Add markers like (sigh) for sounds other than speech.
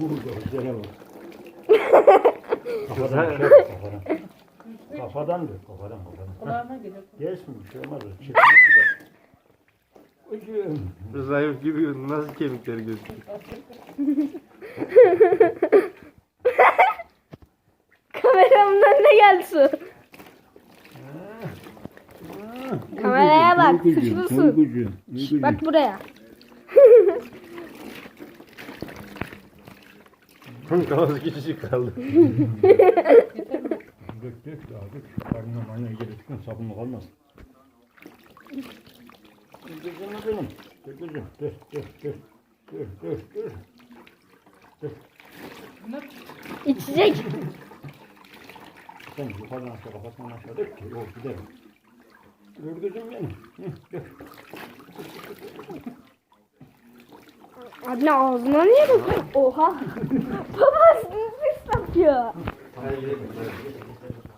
Bak. Kafadan çek kafadan. Kafadan dök kafadan kafadan. Kulağıma geliyor. Gelsin şey olmaz. Gider. Ucum. Zayıf gibi nasıl kemikleri gözüküyor? Kameramın önüne su. Kameraya bak, suçlusun. Bak buraya. Kafası küçücük kaldı. Dök dök daha dök. Karnına manına gelirken sabunlu kalmaz. Dökülme benim. Dökülme. Dök dök dök. Dök dök dök. İçecek. Sen yukarıdan aşağı kafasından aşağı dök ki o gider. Örgücüm benim. Hı, dök. Anne ağzına niye bakıyorsun? Oha. (laughs) Baba sınıf yapıyor. Hayır,